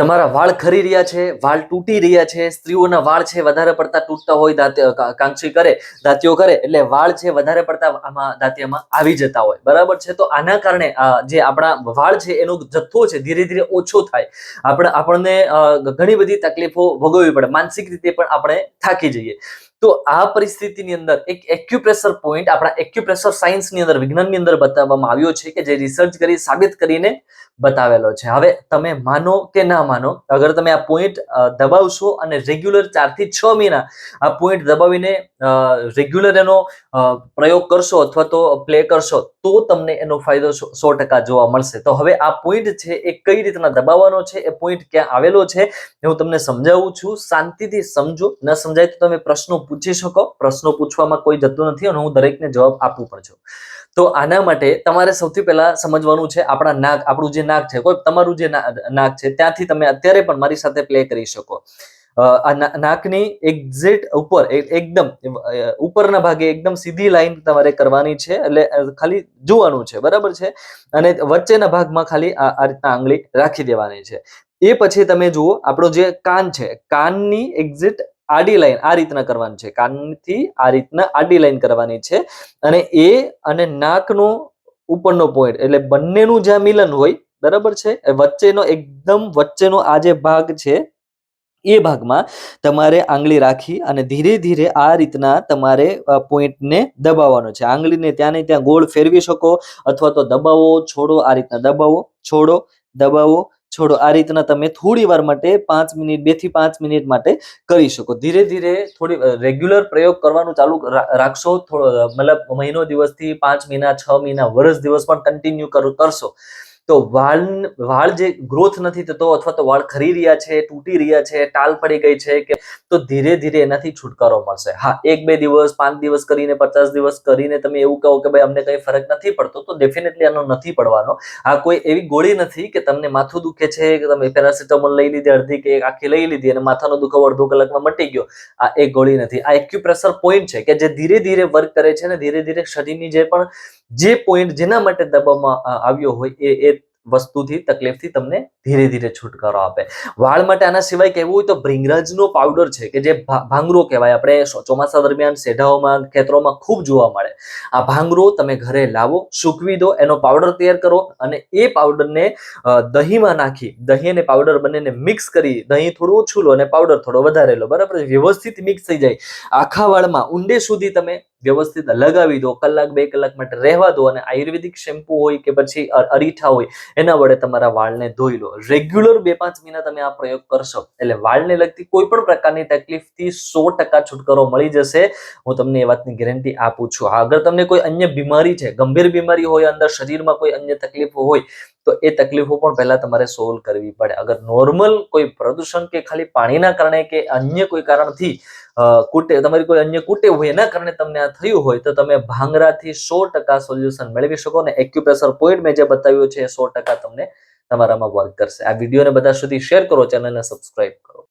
તમારા વાળ ખરી રહ્યા છે, વાળ તૂટી રહ્યા છે, સ્ત્રીઓના વાળ છે વધારે પડતા તૂટતા હોય દાંત કા- કરે, દાંતીઓ કરે, એટલે વાળ છે વધારે પડતા આમાં દાંતિયામાં આવી જતા હોય. બરાબર છે? તો આના કારણે જે આપણા વાળ છે એનો જથ્થો છે ધીરે ધીરે ઓછો થાય. આપણે, આપણને ઘણી બધી તકલીફો ભોગવવી પડે. માનસિક રીતે પણ આપણે થાકી જઈએ. તો આ પરિસ્થિતિની અંદર એક એક્યુપ્રેશર પોઈન્ટ આપણા એક્યુપ્રેશર સાયન્સની અંદર, વિજ્ઞાનની અંદર બતાવવામાં આવ્યો છે કે જે રિસર્ચ કરી, સાબિત કરીને બતાવેલો છે. હવે તમે માનો કે ના માનો, અગર તમે આ પોઈન્ટ દબાવશો અને રેગ્યુલર ચારથી છ મહિના આ પોઈન્ટ દબાવીને રેગ્યુલર એનો પ્રયોગ કરશો અથવા તો પ્લે કરશો, તો તમને એનો ફાયદો સો ટકા જોવા મળશે. તો હવે આ પોઈન્ટ છે એ કઈ રીતના દબાવવાનો છે? એ પોઈન્ટ ક્યાં આવેલો છે? એ હું તમને સમજાવું છું. શાંતિથી સમજો. ન સમજાય તો તમે પ્રશ્નો પૂછી શકો, પ્રશ્નો પૂછવામાં કોઈ જતું નથી અને હું દરેકને જવાબ આપું પણ છું. તો આના માટે તમારે સૌથી પહેલા સમજવાનું છે આપણા નાક, આપણું જે નાક છે, કોઈ તમારું જે નાક છે, ત્યાંથી તમે અત્યારે પણ મારી સાથે પ્લે કરી શકો. નાકની એક્ઝેટ ઉપર એકદમ ઉપરના ભાગે એકદમ સીધી લાઈન તમારે કરવાની છે, એટલે ખાલી જોવાનું છે, બરાબર છે? અને વચ્ચેના ભાગમાં ખાલી આ રીતના આંગળી રાખી દેવાની છે. એ પછી તમે જુઓ, આપણો જે કાન છે, કાનની એક્ઝેક્ટ આડી લાઈન આ રીતના કરવાની છે. કાનથી આ રીતના આડી લાઈન કરવાની છે. અને એ અને નાકનો ઉપરનો પોઈન્ટ એટલે બંનેનું જ્યાં મિલન હોય, બરાબર છે? વચ્ચેનો એકદમ વચ્ચેનો આ જે ભાગ છે, એ ભાગમાં તમારે આંગળી રાખી અને ધીરે ધીરે આ રીતના તમારે પોઈન્ટને દબાવવાનો છે. આંગળીને ત્યાં ને ત્યાં ગોળ ફેરવી શકો અથવા તો દબાવો, છોડો, આ રીતના દબાવો, છોડો, દબાવો છોડો, આ રીતના તમે થોડી વાર માટે પાંચ મિનિટ, બેથી પાંચ મિનિટ માટે કરી શકો. ધીરે ધીરે થોડી રેગ્યુલર પ્રયોગ કરવાનું ચાલુ રાખશો. થોડો મતલબ મહિનો દિવસથી પાંચ મહિના, છ મહિના, વર્ષ દિવસ પણ કન્ટિન્યુ કરશો તો વાળ વાળ જે ગ્રોથ નથી થતો અથવા તો વાળ ખરી રહ્યા છે, તૂટી રહ્યા છે, ટાલ પડી ગઈ છે કે તો ધીરે ધીરે એનાથી છુટકારો મળશે. હા, એક બે દિવસ, પાંચ દિવસ કરીને, પચાસ દિવસ કરીને તમે એવું કહો કે ભાઈ અમને કઈ ફરક નથી પડતો, તો ડેફિનેટલી આનો નથી પડવાનો. આ કોઈ એવી ગોળી નથી કે તમને માથું દુખે છે, કે તમે પેરાસિટામોલ લઈ લીધી, અડધી કે આખી લઈ લીધી અને માથાનો દુખાવો અડધો કલાકમાં મટી ગયો. આ એક ગોળી નથી. આ એક્યુપ્રેશર પોઈન્ટ છે કે જે ધીરે ધીરે વર્ક કરે છે અને ધીરે ધીરે શરીરની જે પણ જે પોઈન્ટ જેના માટે દબાવવામાં આવ્યો હોય એ એ વસ્તુથી, તકલીફથી તમને ધીરે ધીરે છુટકારો આપે. વાળ માટે આના સિવાય કહેવું હોય તો ભ્રિંગરાજનો પાવડર છે કે જે ભાંગરો કહેવાય. આપણે ચોમાસા દરમિયાન સેઢાઓમાં ખેતરોમાં ખૂબ જોવા મળે. આ ભાંગરો તમે ઘરે લાવો, સૂકવી દો, એનો પાવડર તૈયાર કરો અને એ પાવડરને દહીંમાં નાખી, દહીં અને પાવડર બંનેને મિક્સ કરી, દહીં થોડું ઓછું લો અને પાવડર થોડો વધારે લો. બરાબર? વ્યવસ્થિત મિક્સ થઈ જાય. આખા વાળમાં ઊંડે સુધી તમે વ્યવસ્થિત લગાવી દો, કલાક બે કલાક માટે રહેવા દો અને આયુર્વેદિક શેમ્પુ હોય કે પછી અરીઠા હોય, એના વડે તમારા વાળને ધોઈ લો. રેગ્યુલર બે પાંચ મહિના તમે આ પ્રયોગ કરશો, એટલે વાળને લગતી કોઈ પણ પ્રકારની તકલીફથી સો ટકા છુટકારો મળી જશે. હું તમને એ વાતની ગેરંટી આપું છું. અગર તમને કોઈ અન્ય બીમારી છે, ગંભીર બીમારી હોય, અંદર શરીરમાં કોઈ અન્ય તકલીફો હોય, તો એ તકલીફો પણ પહેલા તમારે સોલ્વ કરવી પડે. અગર નોર્મલ કોઈ પ્રદૂષણ કે ખાલી પાણીના કારણે કે અન્ય કોઈ કારણથી કુટે, તમારી કોઈ અન્ય કુટેવ હોય એના કારણે તમને આ થયું હોય, તો તમે ભાંગરાથી સો ટકા સોલ્યુશન મેળવી શકો અને એક્યુપ્રેશર પોઈન્ટ મેં જે બતાવ્યું છે એ સો ટકા તમને તમારામાં વર્ક કરશે. આ વિડીયોને બધા સુધી શેર કરો, ચેનલને સબસ્ક્રાઇબ કરો.